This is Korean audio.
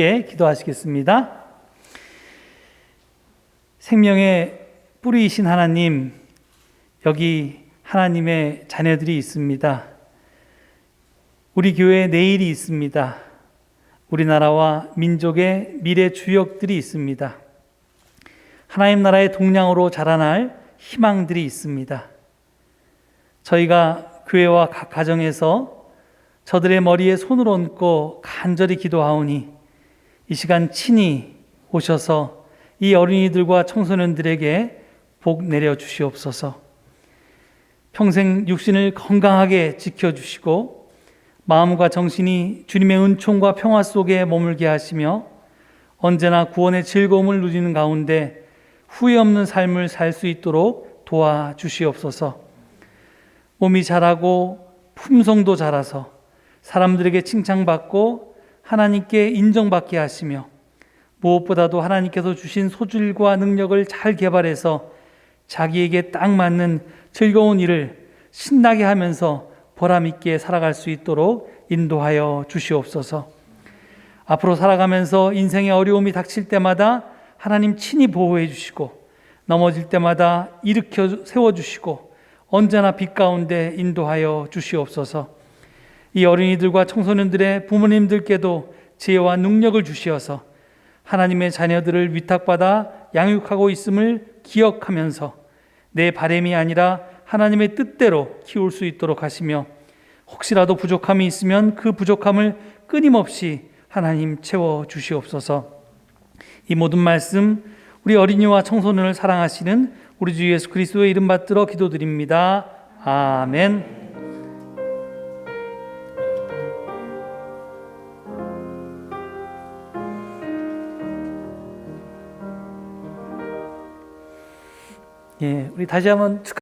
예, 기도하시겠습니다. 생명의 뿌리이신 하나님, 여기 하나님의 자녀들이 있습니다. 우리 교회에 내일이 있습니다. 우리나라와 민족의 미래 주역들이 있습니다. 하나님 나라의 동량으로 자라날 희망들이 있습니다. 저희가 교회와 각 가정에서 저들의 머리에 손을 얹고 간절히 기도하오니 이 시간 친히 오셔서 이 어린이들과 청소년들에게 복 내려 주시옵소서. 평생 육신을 건강하게 지켜 주시고 마음과 정신이 주님의 은총과 평화 속에 머물게 하시며 언제나 구원의 즐거움을 누리는 가운데 후회 없는 삶을 살 수 있도록 도와 주시옵소서. 몸이 자라고 품성도 자라서 사람들에게 칭찬받고 하나님께 인정받게 하시며 무엇보다도 하나님께서 주신 소질과 능력을 잘 개발해서 자기에게 딱 맞는 즐거운 일을 신나게 하면서 보람 있게 살아갈 수 있도록 인도하여 주시옵소서. 앞으로 살아가면서 인생의 어려움이 닥칠 때마다 하나님 친히 보호해 주시고 넘어질 때마다 일으켜 세워 주시고 언제나 빛 가운데 인도하여 주시옵소서. 이 어린이들과 청소년들의 부모님들께도 지혜와 능력을 주시어서 하나님의 자녀들을 위탁받아 양육하고 있음을 기억하면서 내 바램이 아니라 하나님의 뜻대로 키울 수 있도록 하시며 혹시라도 부족함이 있으면 그 부족함을 끊임없이 하나님 채워 주시옵소서. 이 모든 말씀 우리 어린이와 청소년을 사랑하시는 우리 주 예수 그리스도의 이름 받들어 기도드립니다. 아멘. 예, 우리 다시 한번 축하.